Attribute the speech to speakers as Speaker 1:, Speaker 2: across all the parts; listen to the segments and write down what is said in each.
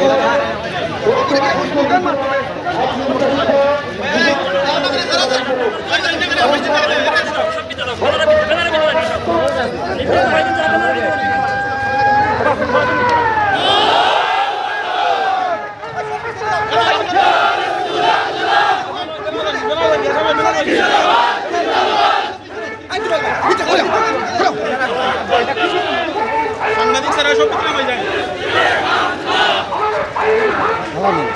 Speaker 1: ¡Vamos!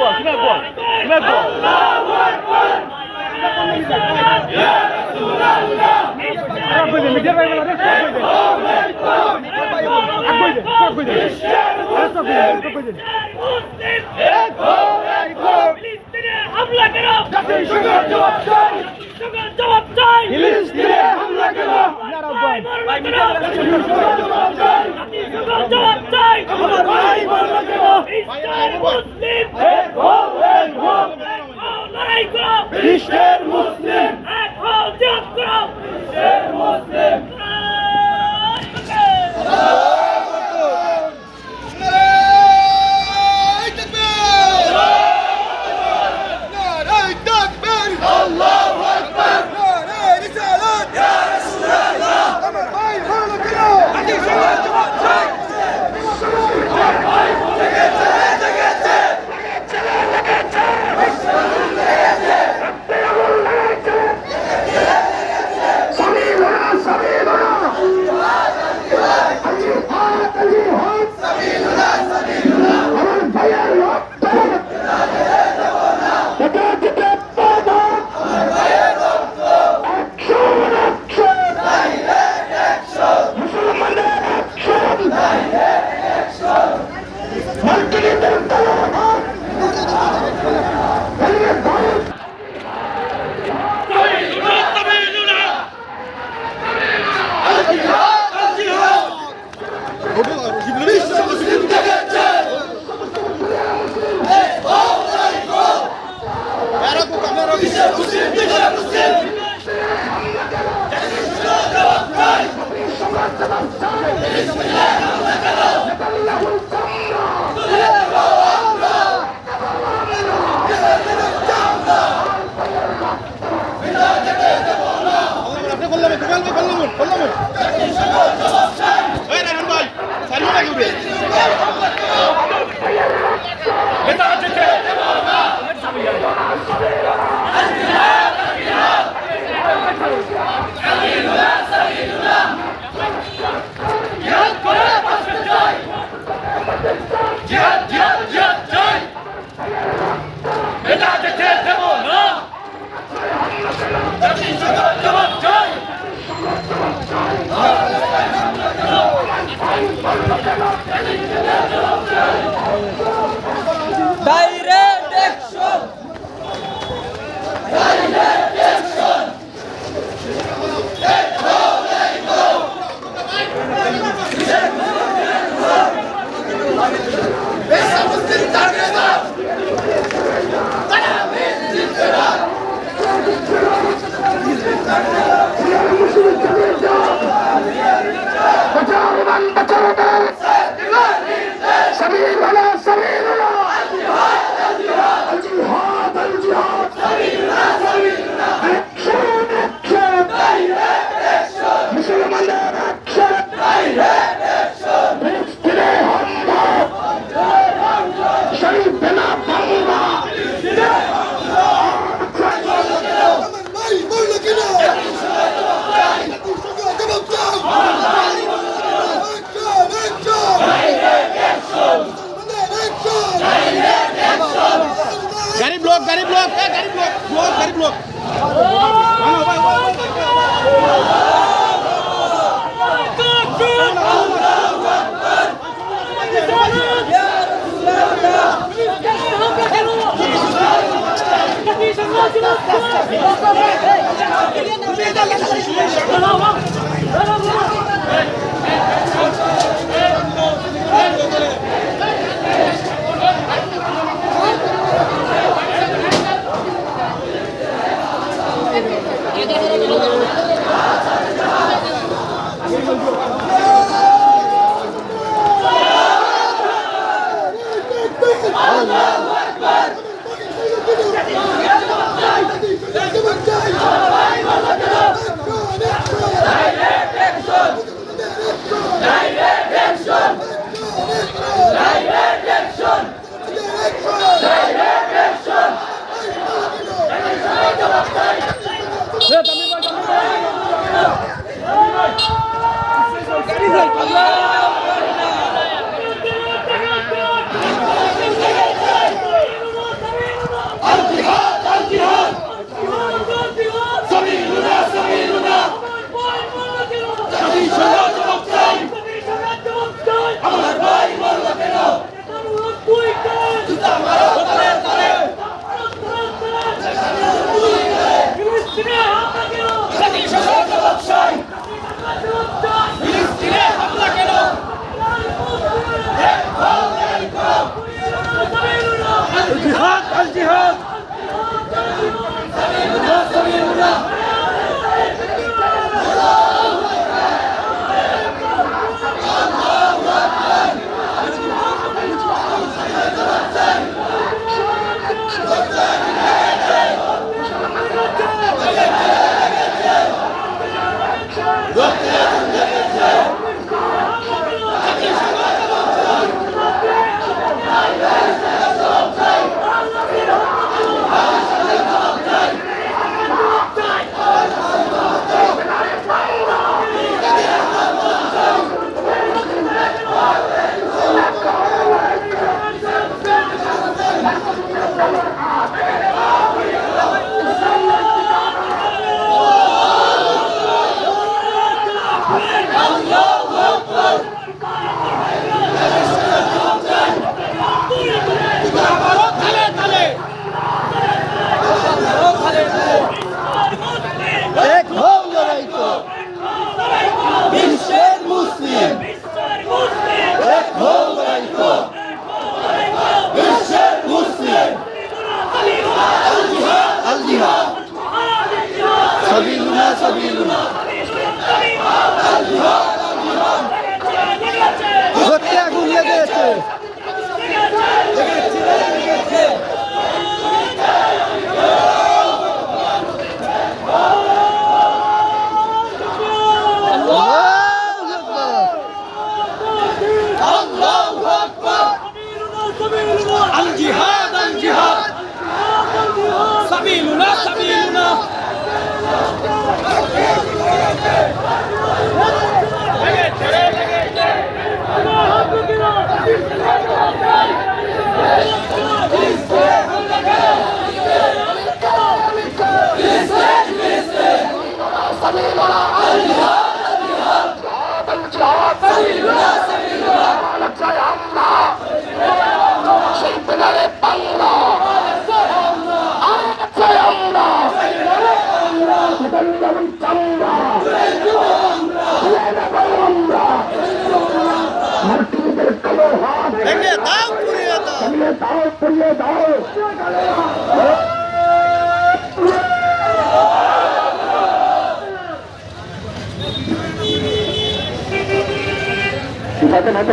Speaker 1: গোল কিনা গোল কিনা গোল হামলা করো Hey, everybody! Salut, la Bravo! Bravo! Yeah. どう sabido দাও পুড়িয়ে দাও। هذا